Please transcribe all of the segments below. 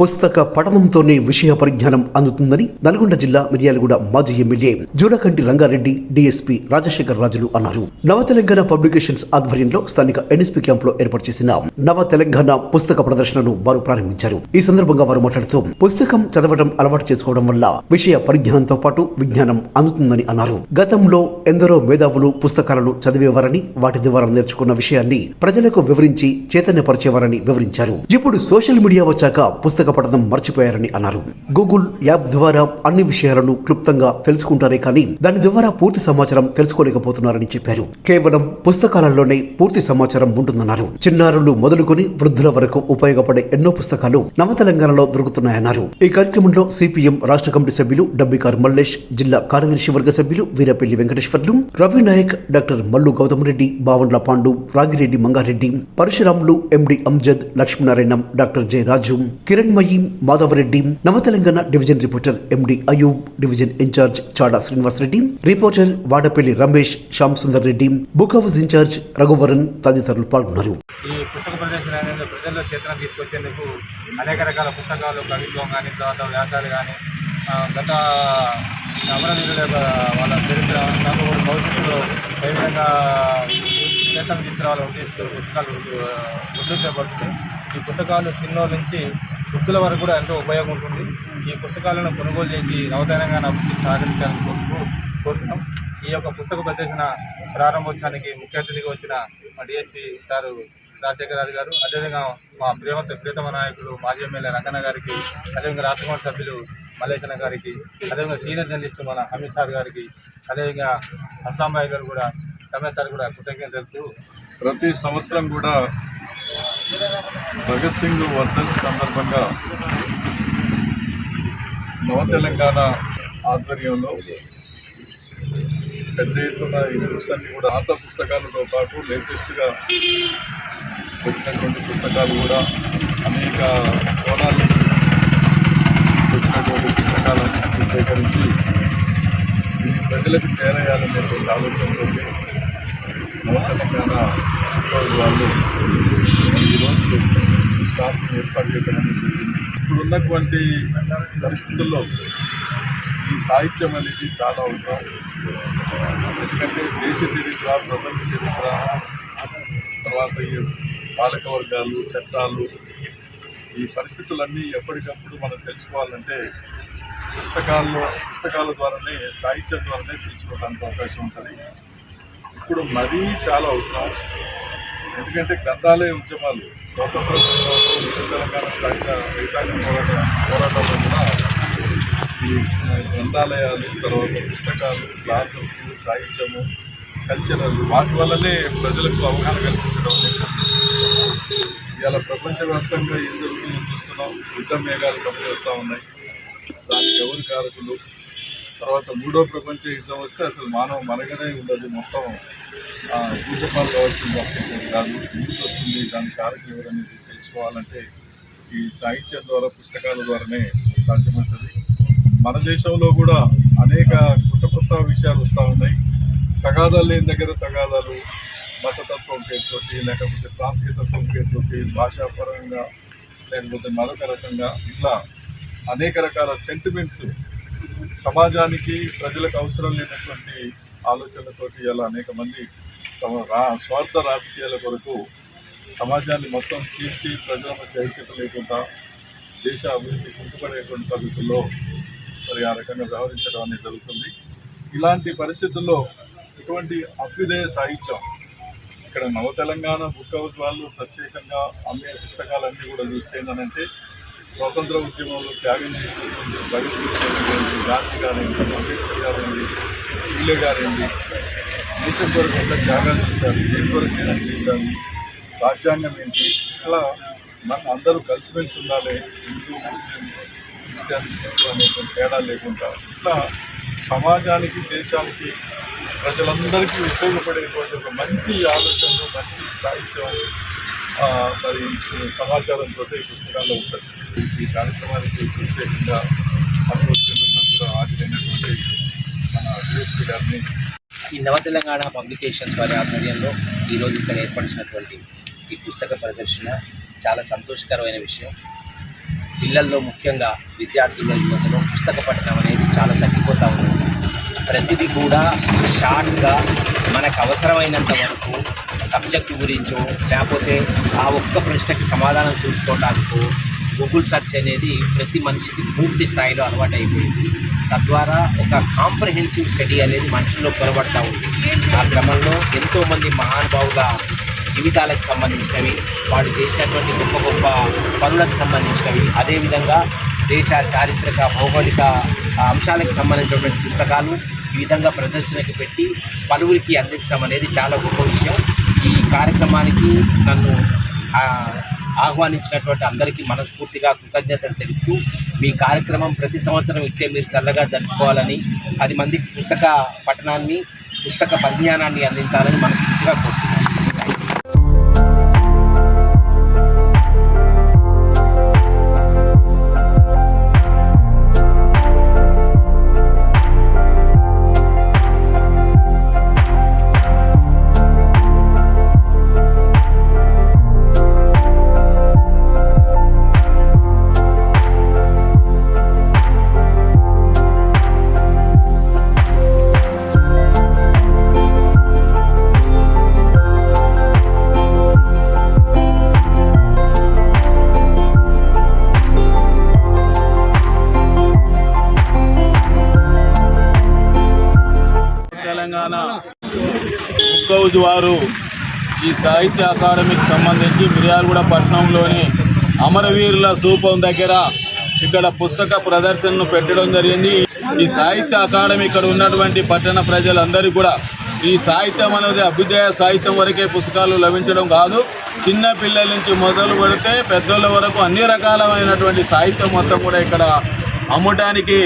పుస్తక పఠనంతోనే విషయ పరిజ్ఞానం అందుతుందని నల్గొండ జిల్లా మిర్యాలగూడ మాజీ ఎమ్మెల్యే జూలకంటి రంగారెడ్డి డీఎస్పీ రాజశేఖర్ రాజులు అన్నారు. నవ తెలంగాణ పబ్లికేషన్స్ ఆధ్వర్యంలో స్థానిక ఎన్ఎస్పీ క్యాంప్లో ఏర్పాటు చేసిన నవ తెలంగాణ పుస్తక ప్రదర్శనను వారు ప్రారంభించారు. ఈ సందర్భంగా వారు మాట్లాడుతూ పుస్తకం చదవడం అలవాటు చేసుకోవడం వల్ల విషయ పరిజ్ఞానంతో పాటు విజ్ఞానం అందుతుందని అన్నారు. గతంలో ఎందరో మేధావులు పుస్తకాలను చదివేవారని వాటి ద్వారా నేర్చుకున్న విషయాన్ని ప్రజలకు వివరించి చైతన్యపరిచేవారని వివరించారు. ఇప్పుడు సోషల్ మీడియా వచ్చాక పుస్తక పఠనం మర్చిపోయారని అన్నారు. గూగుల్ యాప్ ద్వారా అన్ని విషయాలను క్లుప్తంగా తెలుసుకుంటారే కానీ దాని ద్వారా పూర్తి సమాచారం తెలుసుకోలేకపోతున్నారని చెప్పారు. కేవలం పుస్తకాలలోనే పూర్తి సమాచారం ఉంటుందన్నారు. చిన్నారులు మొదలుకొని వృద్ధుల వరకు ఉపయోగపడే ఎన్నో పుస్తకాలు నవ తెలంగాణలో దొరుకుతున్నాయన్నారు. ఈ కార్యక్రమంలో సిపిఎం రాష్ట్ర కమిటీ సభ్యులు డబ్బికార్ మల్లేష్ జిల్లా కార్యదర్శి వర్గ సభ్యులు Veerapalli Venkateswarlu Ravi Nayak doctor Mallu Gautam Reddy Bavandla Pandu Ragireddy Mangareddy Parasuramulu MD Anjad Lakshminarayanam doctor J Raju Kiranmayi Madhavareddy Nava Telangana division reporter MD Ayub division incharge Chada Srinivas Reddy reporter Vadapalli Ramesh Shyam Sundar Reddy book house incharge Raghuvaran తదితరులు పాల్గొన్నారు. ఈ పుస్తక ప్రదర్శన అనేది ప్రజల్లో చేతన తీసుకొచ్చేందుకు అనేక రకాల పుస్తకాలు కవిత్వం కానీ తర్వాత వ్యాసాలు కానీ గత అమరవీరుల వాళ్ళ చరిత్ర దాంతో భవిష్యత్తులో ఏ విధంగా చేతన ఉద్దేశిస్తూ పుస్తకాలు ఆ, ముద్రించబడుతుంది ఈ పుస్తకాలు చిన్నోళ్ళ నుంచి వృద్ధుల వరకు కూడా ఎంతో ఉపయోగం ఉంటుంది. ఈ పుస్తకాలను కొనుగోలు చేసి నవతరంగా అభివృద్ధి సాధించాలని కోరుతూ కోరుతున్నాం. ఈ యొక్క పుస్తక ప్రదర్శన ప్రారంభోత్సవానికి ముఖ్య అతిథిగా వచ్చిన మా డిఎస్పీ సారు రాజశేఖర రాజు గారు అదేవిధంగా మా ప్రేమ ప్రియతమ నాయకులు మాజీ ఎమ్మెల్యే రంగన్న గారికి అదేవిధంగా రాష్ట్రమండలి సభ్యులు మల్లేశన గారికి అదేవిధంగా సీనియర్ జర్నలిస్ట్ మన అమిత్ సార్ గారికి అదేవిధంగా అస్లాంబాయ్ గారు కూడా రమేష్ సార్ కూడా కృతజ్ఞతలు ప్రతి సంవత్సరం కూడా భగత్ సింగ్ వర్ధన్ సందర్భంగా నవ తెలంగాణ ఆధ్వర్యంలో పెద్ద ఎత్తున ఈ బుక్స్ అన్ని కూడా పాత పుస్తకాలతో పాటు లేటెస్ట్గా వచ్చినటువంటి పుస్తకాలు కూడా అనేక కోణాల నుంచి వచ్చినటువంటి పుస్తకాలను సేకరించి ఇది ప్రజలకు చేరేయాలనేటువంటి ఆలోచనతో నవ తెలంగాణ వాళ్ళు ఈరోజు స్టాఫ్ ఏర్పాటు చేయడం జరిగింది ఇప్పుడు ఉన్నటువంటి పరిస్థితుల్లో ఈ సాహిత్యం అనేది చాలా అవసరం. ఎందుకంటే దేశ చరిత్ర ప్రపంచ చరిత్ర తర్వాత ఈ పాలక వర్గాలు చట్టాలు ఈ పరిస్థితులన్నీ ఎప్పటికప్పుడు మనం తెలుసుకోవాలంటే పుస్తకాల్లో పుస్తకాల ద్వారానే సాహిత్యం ద్వారానే తెలుసుకోవడానికి అవకాశం ఉంటుంది. ఇప్పుడు మరీ చాలా అవసరం. ఎందుకంటే గ్రంథాలయ ఉద్యమాలు స్వతంత్ర పోరాటం, తెలంగాణ సాహిత్య రైతాంగ పోరాటం పోరాటంలో కూడా ఈ గ్రంథాలయాలు తర్వాత పుస్తకాలు క్లాసులు సాహిత్యము కల్చరల్ వాటి వల్లనే ప్రజలకు అవగాహన కల్పించడం అనేది ఇవాళ ప్రపంచవ్యాప్తంగా ఏం జరుగుతుందో చూస్తున్నాం. యుద్ధ మేఘాలు కప్పేస్తూ ఉన్నాయి. దానికి ఎవరు కారకులు? తర్వాత మూడో ప్రపంచ యుద్ధం వస్తే అసలు మానవ మనగనే ఉండదు. మొత్తం ఆ, భూకంపాలు కావాల్సింది కాదు ఎందుకు వస్తుంది దాని కారకులు ఎవరనేది తెలుసుకోవాలంటే ఈ సాహిత్యం ద్వారా పుస్తకాల ద్వారానే సాధ్యమవుతుంది. మన దేశంలో కూడా అనేక కొత్త కొత్త విషయాలు వస్తూ ఉన్నాయి. తగాదాలు లేని దగ్గర తగాదాలు మతతత్వం పేరుతోటి లేకపోతే ప్రాంతీయతత్వం పేరుతోటి భాషాపరంగా లేకపోతే మరొక రకంగా ఇట్లా అనేక రకాల సెంటిమెంట్స్ సమాజానికి ప్రజలకు అవసరం లేనటువంటి ఆలోచనలతోటి ఇలా అనేక మంది తమ రా స్వార్థ రాజకీయాల కొరకు సమాజాన్ని మొత్తం చీల్చి ప్రజల మధ్య ఐక్యత లేకుండా దేశ అభివృద్ధి కుంటుపడేటువంటి పద్ధతుల్లో మరి ఆ రకంగా వ్యవహరించడం అనేది జరుగుతుంది. ఇలాంటి పరిస్థితుల్లో ఇటువంటి అభ్యుదయ సాహిత్యం ఇక్కడ నవ తెలంగాణ బుక్ హౌస్ వాళ్ళు ప్రత్యేకంగా అమ్మే పుస్తకాలన్నీ కూడా చూస్తే ఏంటంటే స్వాతంత్ర ఉద్యమంలో త్యాగం చేసినటువంటి భగత్ సింగ్ గాంధీ గారండి అంబేద్కర్ గారండి పూలే గారండి దేశం కొరకు ఎంత త్యాగాలు చేశారు? దేని కొరకు ఏమైనా చేశారు? రాజ్యాంగం ఏంటి? ఇట్లా మన అందరూ కలిసిమెలిసి ఉండాలి. హిందూ ముస్లిం క్రిస్టియన్స్ అనేటువంటి తేడా లేకుండా ఇట్లా సమాజానికి దేశానికి ప్రజలందరికీ ఉపయోగపడేటువంటి ఒక మంచి ఆలోచనలు మంచి సాహిత్యం ఆ, మరి సమాచారంతో ఈ పుస్తకాల్లో ఉంటుంది. ఈ కార్యక్రమానికి ప్రత్యేకంగా అనుభవిస్తున్నా కూడా హాజరైనటువంటి మన డిఎస్పీ గారిని ఈ నవ తెలంగాణ పబ్లికేషన్స్ వారి ఆధ్వర్యంలో ఈరోజు ఇక్కడ ఏర్పరిచినటువంటి ఈ పుస్తక ప్రదర్శన చాలా సంతోషకరమైన విషయం. పిల్లల్లో ముఖ్యంగా విద్యార్థుల యువతలో పుస్తక పఠనం అనేది చాలా తగ్గిపోతూ ఉంది. ప్రతిదీ కూడా షార్ట్గా మనకు అవసరమైనంత వరకు సబ్జెక్టు గురించో లేకపోతే ఆ ఒక్క ప్రశ్నకి సమాధానం చూసుకోవడానికి గూగుల్ సెర్చ్ అనేది ప్రతి మనిషికి పూర్తి స్థాయిలో అలవాటు అయిపోయింది తద్వారా ఒక కాంప్రహెన్సివ్ స్టడీ అనేది మనుషుల్లో పొరబడతా ఉంది. ఆ క్రమంలో ఎంతోమంది మహానుభావుల జీవితాలకు సంబంధించినవి వాడు చేసినటువంటి గొప్ప గొప్ప పనులకు సంబంధించినవి అదేవిధంగా దేశ చారిత్రక భౌగోళిక అంశాలకు సంబంధించినటువంటి పుస్తకాలు ఈ విధంగా ప్రదర్శనకి పెట్టి పలువురికి అందించడం అనేది చాలా గొప్ప విషయం. ఈ కార్యక్రమానికి నన్ను ఆహ్వానించినటువంటి అందరికీ మనస్ఫూర్తిగా కృతజ్ఞతలు తెలుపుతూ మీ కార్యక్రమం ప్రతి సంవత్సరం ఇట్లే మీరు చల్లగా జరుపుకోవాలని పది మందికి పుస్తక పఠనాన్ని పుస్తక పరిజ్ఞానాన్ని అందించాలని మనస్ఫూర్తిగా కోరుతున్నాను. రోజువారు ఈ సాహిత్య అకాడమీకి సంబంధించి మిర్యాలగూడ పట్టణంలోని అమరవీరుల స్థూపం దగ్గర ఇక్కడ పుస్తక ప్రదర్శనను పెట్టడం జరిగింది. ఈ సాహిత్య అకాడమీ ఇక్కడ ఉన్నటువంటి పట్టణ ప్రజలందరికీ కూడా ఈ సాహిత్యం అనేది అభ్యుదయ సాహిత్యం వరకే పుస్తకాలు లభించడం కాదు. చిన్న పిల్లల నుంచి మొదలు పెడితే పెద్దల వరకు అన్ని రకాలమైనటువంటి సాహిత్యం మొత్తం కూడా ఇక్కడ అమ్మటానికి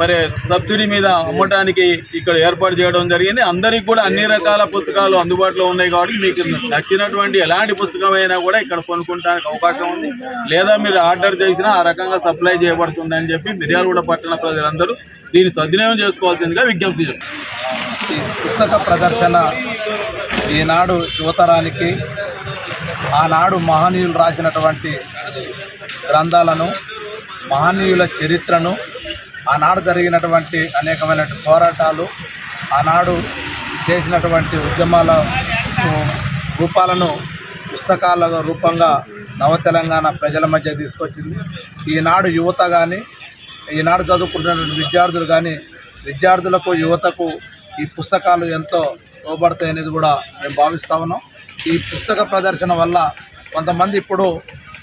మరి సబ్సిడీ మీద అమ్మటానికి ఇక్కడ ఏర్పాటు చేయడం జరిగింది. అందరికి కూడా అన్ని రకాల పుస్తకాలు అందుబాటులో ఉన్నాయి కాబట్టి మీకు నచ్చినటువంటి ఎలాంటి పుస్తకం అయినా కూడా ఇక్కడ కొనుక్కోడానికి అవకాశం ఉంది. లేదా మీరు ఆర్డర్ చేసినా ఆ రకంగా సప్లై చేయబడుతుందని చెప్పి మిర్యాలగూడ పట్టణ ప్రజలందరూ దీన్ని సద్వినియోగం చేసుకోవాల్సిందిగా విజ్ఞప్తి ఈ పుస్తక ప్రదర్శన ఈనాడు యువతరానికి ఆనాడు మహనీయులు రాసినటువంటి గ్రంథాలను మహనీయుల చరిత్రను ఆనాడు జరిగినటువంటి అనేకమైన పోరాటాలు ఆనాడు చేసినటువంటి ఉద్యమాల రూపాలను పుస్తకాల రూపంగా నవ తెలంగాణ ప్రజల మధ్య తీసుకొచ్చింది. ఈనాడు యువత కానీ ఈనాడు చదువుకుంటున్నటువంటి విద్యార్థులు కానీ విద్యార్థులకు యువతకు ఈ పుస్తకాలు ఎంతో తోబడతాయి అనేది కూడా మేము భావిస్తా ఉన్నాం. ఈ పుస్తక ప్రదర్శన వల్ల కొంతమంది ఇప్పుడు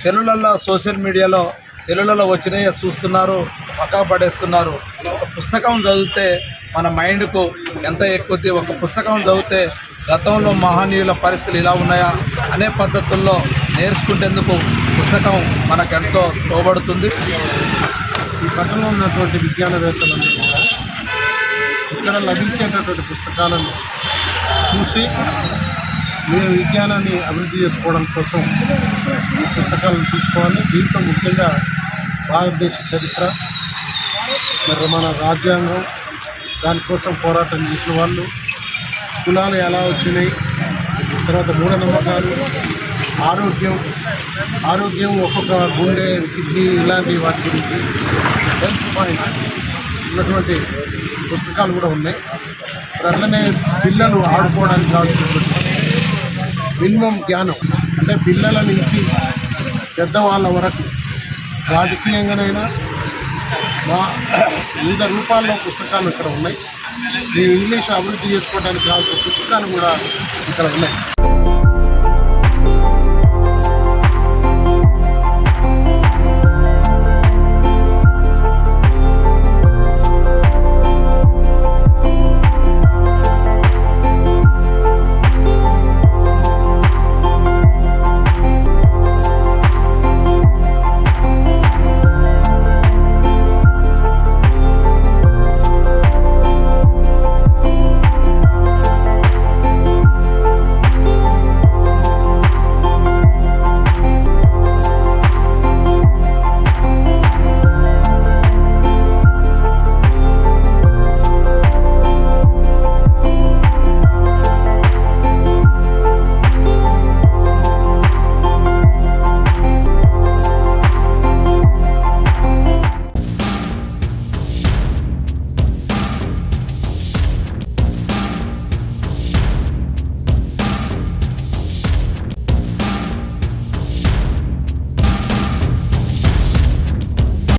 సెల్లులలో సోషల్ మీడియాలో సెల్లులలో వచ్చినాయి చూస్తున్నారు పక్క పడేస్తున్నారు. ఒక పుస్తకం చదివితే మన మైండ్కు ఎంత ఎక్కువ ఒక పుస్తకం చదివితే గతంలో మహనీయుల పరిస్థితులు ఇలా ఉన్నాయా? అనే పద్ధతుల్లో నేర్చుకుంటేందుకు పుస్తకం మనకెంతో తోబడుతుంది. ఈ పట్టణంలో ఉన్నటువంటి విజ్ఞానవేత్తలందరూ కూడా ఇక్కడ లభించేటటువంటి పుస్తకాలను చూసి మీరు విజ్ఞానాన్ని అభివృద్ధి చేసుకోవడం కోసం ఈ పుస్తకాలను తీసుకోవాలి దీంతో ముఖ్యంగా భారతదేశ చరిత్ర మరి మన రాజ్యాంగం దానికోసం పోరాటం చేసిన వాళ్ళు కులాలు ఎలా వచ్చినాయి తర్వాత మూఢనమ్మకాలు ఆరోగ్యం ఆరోగ్యం ఒక్కొక్క గుండె కిడ్నీ ఇలాంటి వాటి గురించి హెల్త్ పాయింట్స్ ఉన్నటువంటి పుస్తకాలు కూడా ఉన్నాయి. అట్లనే పిల్లలు ఆడుకోవడానికి కావాల్సినటువంటి మినిమం జ్ఞానం అంటే పిల్లల నుంచి పెద్దవాళ్ళ వరకు రాజకీయంగానైనా మా వివిధ రూపాల్లో పుస్తకాలు ఇక్కడ ఉన్నాయి. మీ ఇంగ్లీష్ అభివృద్ధి చేసుకోవడానికి కావాల్సిన పుస్తకాలు కూడా ఇక్కడ ఉన్నాయి.